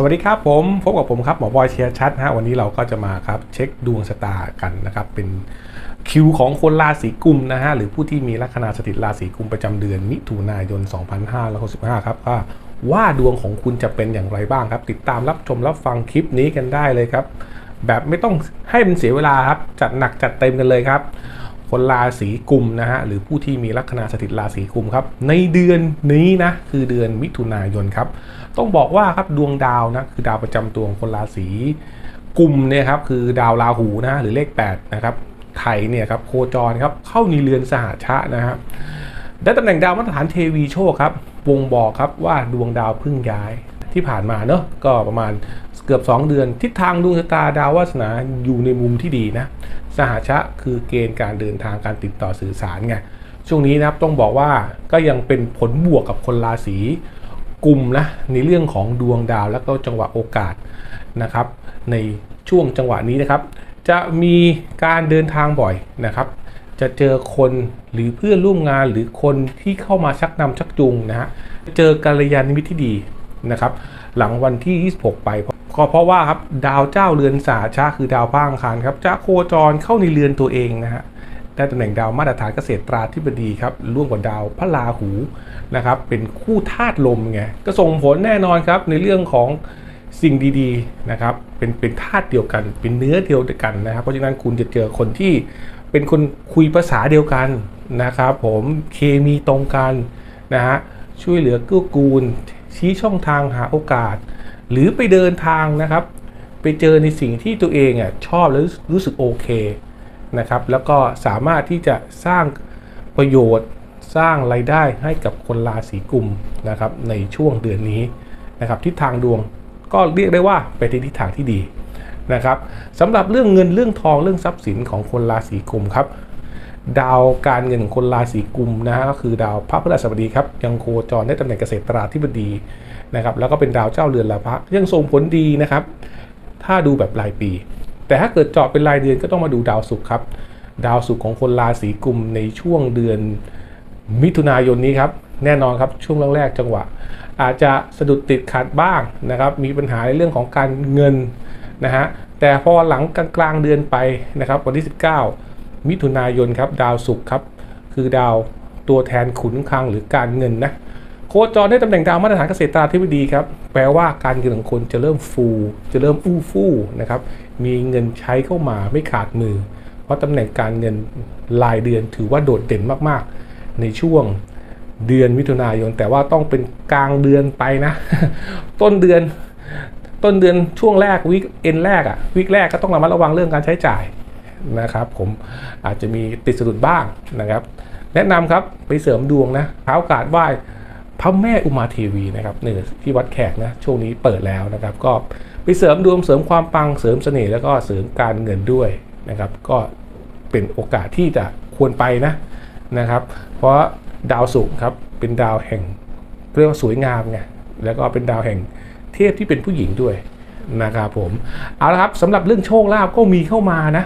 สวัสดีครับผมพบกับผมครับหมอบอยเชียร์ชัดฮะวันนี้เราก็จะมาครับเช็คดวงชะตากันนะครับเป็นคิวของคนราศีกุมนะฮะหรือผู้ที่มีลัคนาสถิตราศีกุมประจำเดือนมิถุนายน 2565 ครับว่าว่าดวงของคุณจะเป็นอย่างไรบ้างครับ ติดตามรับชมรับฟังคลิปนี้กันได้เลยครับ แบบไม่ต้องให้มันเสียเวลาครับ จัดหนักจัดเต็มกันเลยครับ คนราศีกุมนะฮะหรือผู้ที่มีลัคนาสถิตราศีกุมครับในเดือนนี้นะคือเดือนมิถุนายนครับต้องบอกว่าครับดวงดาวนะคือดาวประจำตัวของคนราศีกุมเนี่ยครับคือดาวราหูนะหรือเลข8นะครับไทยเนี่ยครับโคจรครับเข้าในเรือนสหชะนะครับได้ตำแหน่งดาวมาตรฐานเทวีโชคครับวงบอกครับว่าดวงดาวพึ่งย้ายที่ผ่านมาเนอะก็ประมาณเกือบ 2 เดือน ทิศทางดวงชะตาดาววาสนาอยู่ในมุมที่ดีนะ สหชะคือเกณฑ์การเดินทางการติดต่อสื่อสารไงช่วงนี้นะครับต้องบอกว่าก็ยังเป็นผลบวกกับคนราศีกุมนะในเรื่องของดวงดาวและก็จังหวะโอกาสนะครับ ในช่วงจังหวะนี้นะครับ จะมีการเดินทางบ่อยนะครับ จะเจอคนหรือเพื่อนร่วมงานหรือคนที่เข้ามาชักนำชักจูงนะฮะเจอกัลยาณมิตรที่ดีนะครับ หลังวันที่ 26 ไป ก็เพราะว่าครับดาวเจ้าเรือนสาชาคือดาวพระอังคารครับจะโคจรเข้าในเรือนตัวเองนะฮะได้ตำแหน่งดาวมาตรฐานเกษตรตราธิบดีครับร่วมกับดาวพระราหูนะครับเป็นคู่ธาตุลมไงก็ส่งผลแน่นอนครับในเรื่องของสิ่งดีๆนะครับเป็นเป็นธาตุเดียวกัน เป็นเนื้อเดียวกันนะครับ เพราะฉะนั้นคุณจะเจอคนที่เป็นคนคุยภาษาเดียวกันนะครับผมเคมีตรงกันนะฮะช่วยเหลือเกื้อกูลชี้ช่องทางหาโอกาส หรือไปเดินทางนะครับ ไปเจอในสิ่งที่ตัวเองอะชอบแล้วรู้สึกโอเคนะครับ แล้วก็สามารถที่จะสร้างประโยชน์สร้างไรายได้ให้กับคนราศีกุมนะครับในช่วงเดือนนี้นะครับทิศทางดวงก็เรียกได้ว่าไปในทิศทางที่ดีนะครับสำหรับเรื่องเงินเรื่องทองเรื่องทรัพย์สินของคนราศีกุมครับ ดาวการเงินของคนราศีกุมนะฮะก็คือดาวพระพฤหัสบดีครับยังโคจรได้ตำแหน่งเกษตราธิบดีนะครับแล้วก็เป็นดาวเจ้าเรือนละพระยังส่งผลดีนะครับ ถ้าดูแบบรายปี แต่ถ้าเกิดเจาะเป็นรายเดือนก็ต้องมาดูดาวศุกร์ครับ ดาวศุกร์ของคนราศีกุมในช่วงเดือนมิถุนายนนี้ครับแน่นอนครับช่วงแรกๆจังหวะ อาจจะสะดุดติดขัดบ้างนะครับ มีปัญหาในเรื่องของการเงินนะฮะแต่พอหลังกลางๆเดือนไปนะครับวันที่ 19 มิถุนายนครับดาวศุกร์ครับคือดาวตัวแทนขุนคลังหรือการเงินนะโคจรได้ตำแหน่งดาวมาตรฐานเกษตรตาธิบดีครับ แปลว่าการเงินของคนจะเริ่มฟู จะเริ่มอู้ฟู่นะครับ มีเงินใช้เข้ามาไม่ขาดมือ เพราะตำแหน่งการเงินรายเดือนถือว่าโดดเด่นมากๆ ในช่วงเดือนมิถุนายน แต่ว่าต้องเป็นกลางเดือนไปนะ ต้นเดือน ต้นเดือนช่วงแรกวิกเอ็นแรกอะวิกแรกก็ต้องระมัดระวังเรื่องการใช้จ่าย นะครับ ผมอาจจะมีติดสะดุดบ้างนะครับ แนะนำครับไปเสริมดวงนะหาโอกาสไหว้พระแม่อุมาเทวีนะครับนี่ที่วัดแขกนะช่วงนี้เปิดแล้วนะครับ ก็ไปเสริมดวงเสริมความปังเสริมเสน่ห์แล้วก็เสริมการเงินด้วยนะครับ ก็เป็นโอกาสที่จะควรไปนะนะครับ เพราะดาวศุกร์ครับเป็นดาวแห่งเรียกว่าสวยงามไงแล้วก็เป็นดาวแห่งเทพที่เป็นผู้หญิงด้วย นะครับผมเอาละครับสำหรับเรื่องโชคลาภก็มีเข้ามานะ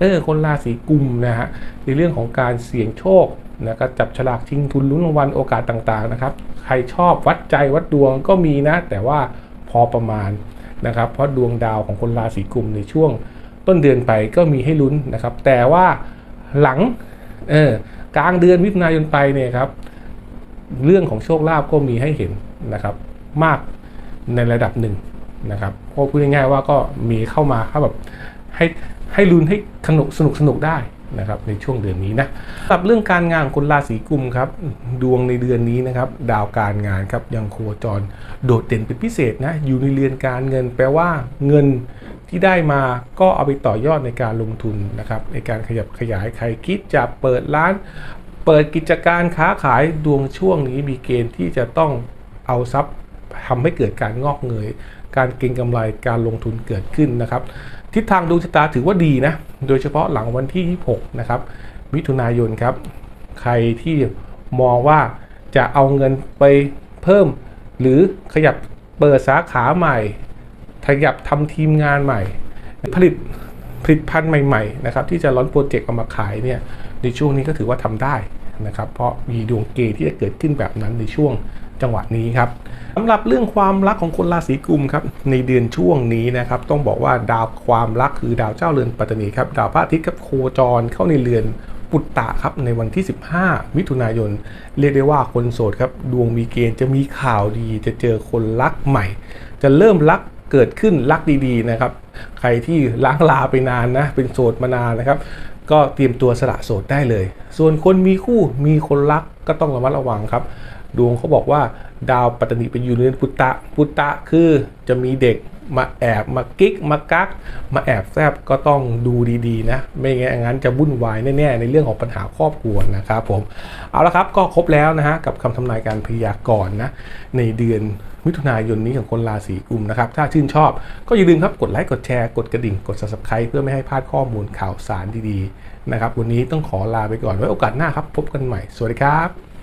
เออคนราศีกุมนะฮะในเรื่องของการเสี่ยงโชคนะก็จับฉลากชิงทุนลุ้นรางวัลโอกาสต่างๆนะครับใครชอบวัดใจวัดดวงก็มีนะ แต่ว่าพอประมาณนะครับ เพราะดวงดาวของคนราศีกุมในช่วงต้นเดือนไปก็มีให้ลุ้นนะครับ แต่ว่าหลังเออกลางเดือนมิถุนายนไปเนี่ยครับ เรื่องของโชคลาภก็มีให้เห็นนะครับ มากในระดับหนึ่ง นะครับก็พูดง่ายๆว่าก็มีเข้ามาเข้าแบบให้ให้ลุ้นให้สนุกสนุกสนุกได้นะครับในช่วงเดือนนี้นะสำหรับเรื่องการงานคนราศีกุมครับ ดวงในเดือนนี้นะครับ ดาวการงานครับยังโคจรโดดเด่นเป็นพิเศษนะ อยู่ในเรือนการเงินแปลว่าเงินที่ได้มาก็เอาไปต่อยอดในการลงทุนนะครับ ในการขยับขยายใครคิดจะเปิดร้าน เปิดกิจการค้าขายดวงช่วงนี้มีเกณฑ์ที่จะต้องเอาทรัพย์ทำให้เกิดการงอกเงย การเก็งกำไรการลงทุนเกิดขึ้นนะครับ ทิศทางดวงชะตาถือว่าดีนะ โดยเฉพาะหลังวันที่ 26 นะครับ มิถุนายนครับ ใครที่มองว่าจะเอาเงินไปเพิ่ม หรือขยับเปิดสาขาใหม่ ขยับทำทีมงานใหม่ ผลิตผลิตภัณฑ์ใหม่ๆนะครับที่จะร้อนโปรเจกต์เอามาขายเนี่ยในช่วงนี้ก็ถือว่าทำได้นะครับ เพราะมีดวงเกณฑ์ที่จะเกิดขึ้นแบบนั้นในช่วง จังหวะนี้ครับสำหรับเรื่องความรักของคนราศีกุมครับในเดือนช่วงนี้นะครับต้องบอกว่าดาวความรักคือดาวเจ้าเรือนปัตตานีครับดาวพระอาทิตย์ครับโคจรเข้าในเรือนปุตตะครับในวันที่ 15 มิถุนายน เรียกได้ว่าคนโสดครับดวงมีเกณฑ์จะมีข่าวดี จะเจอคนรักใหม่ จะเริ่มรักเกิดขึ้นรักดีๆนะครับใครที่ล้างลาไปนานนะเป็นโสดมานานนะครับก็เตรียมตัวสละโสดได้เลย ส่วนคนมีคู่มีคนรักก็ต้องระมัดระวังครับ ดวงเขาบอกว่าดาวปัตตนีไปอยู่ในเรนปุตตะปุตตะคือจะมีเด็กมาแอบมากิ๊กมากัก มาแอบแซบก็ต้องดูดีๆนะ ไม่งั้นจะวุ่นวายแน่ๆ ในเรื่องของปัญหาครอบครัวนะครับผม เอาละครับก็ครบแล้วนะฮะกับคำทำนายการพยากรณ์นะ ในเดือนมิถุนายนนี้ของคนราศีกุมนะครับ ถ้าชื่นชอบก็อย่าลืมครับกดไลค์กดแชร์กดกระดิ่งกด subscribe เพื่อไม่ให้พลาดข้อมูลข่าวสารดีๆนะครับวันนี้ต้องขอลาไปก่อนไว้โอกาสหน้าครับพบกันใหม่สวัสดีครับ